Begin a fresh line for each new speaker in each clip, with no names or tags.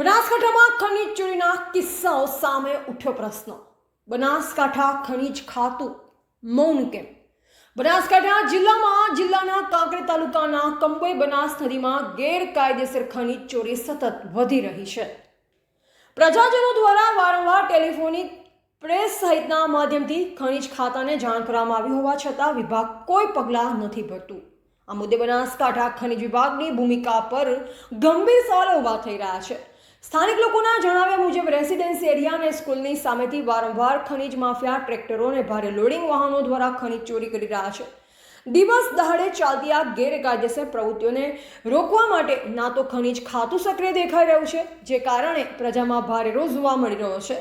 બનાસકાંઠામાં ખનીજ ચોરીના કિસ્સાઓ સામે ઉઠ્યો પ્રશ્ન. બનાસકાંઠા ખનીજ ખાતું મૌન કેમ? બનાસકાંઠા જિલ્લામાં જિલ્લાના કાંકરેજ તાલુકાના કંબોઈ બનાસ નદીમાં ગેરકાયદેસર ખનીજ ચોરી સતત વધી રહી છે. પ્રજાજનો દ્વારા વારંવાર ટેલિફોનિક પ્રેસ સહિતના માધ્યમથી ખનીજ ખાતાને જાણ કરવામાં આવી હોવા છતાં વિભાગ કોઈ પગલાં નથી ભરતું. આ મુદ્દે બનાસકાંઠા ખનીજ વિભાગની ભૂમિકા પર ગંભીર સવાલો ઊભા થઈ રહ્યા છે. સ્થાનિક લોકોના જણાવ્યા મુજબ, રેસિડેન્સી એરિયા અને સ્કૂલની સામેથી વારંવાર ખનીજ માફિયા, ટ્રેક્ટરો અને ભારે લોડિંગ વાહનો દ્વારા ખનીજ ચોરી કરી રહ્યા છે. દિવસ દહાડે ચાલતી આ ગેરકાયદેસર પ્રવૃત્તિઓને રોકવા માટે ના તો ખનીજ ખાતું સક્રિય દેખાઈ રહ્યું છે, જે કારણે પ્રજામાં ભારે રોષ જોવા મળી રહ્યો છે.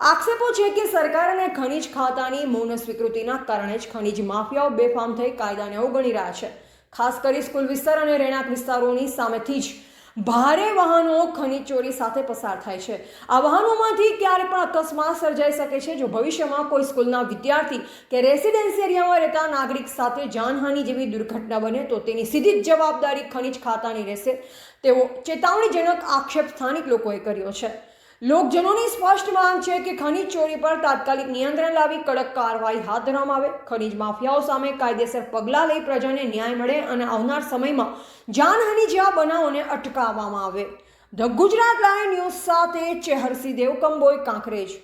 આક્ષેપો છે કે સરકાર અને ખનીજ ખાતાની મૌન સ્વીકૃતિના કારણે જ ખનીજ માફિયાઓ બેફામ થઈ કાયદાને અવગણી રહ્યા છે. ખાસ કરી સ્કૂલ વિસ્તાર અને રહેણાંક વિસ્તારોની સામેથી જ ભારે વાહનો ખનીજ ચોરી સાથે પસાર થાય છે. આ વાહનોમાંથી ક્યારે પણ અકસ્માત સર્જાઈ શકે છે. જો ભવિષ્યમાં કોઈ સ્કૂલના વિદ્યાર્થી કે રેસિડેન્સી એરિયામાં રહેતા નાગરિક સાથે જાનહાનિ જેવી દુર્ઘટના બને તો તેની સીધી જ જવાબદારી ખનીજ ખાતાની રહેશે. તેવો ચેતવણીજનક આક્ષેપ સ્થાનિક લોકોએ કર્યો છે. લોકજનોની સ્પષ્ટ માંગ છે કે ખનીજ ચોરી પર તાત્કાલિક નિયંત્રણ લાવી કડક કાર્યવાહી હાથ ધરવામાં આવે. ખનીજ માફિયાઓ સામે કાયદેસર પગલાં લઈ પ્રજાને ન્યાય મળે અને આવનાર સમયમાં જાનહાનિ જેવા બનાવોને અટકાવવામાં આવે. ધ ગુજરાત લાઈવ ન્યૂઝ સાથે ચેહરસી દેવ કંબોય કાંકરેજ.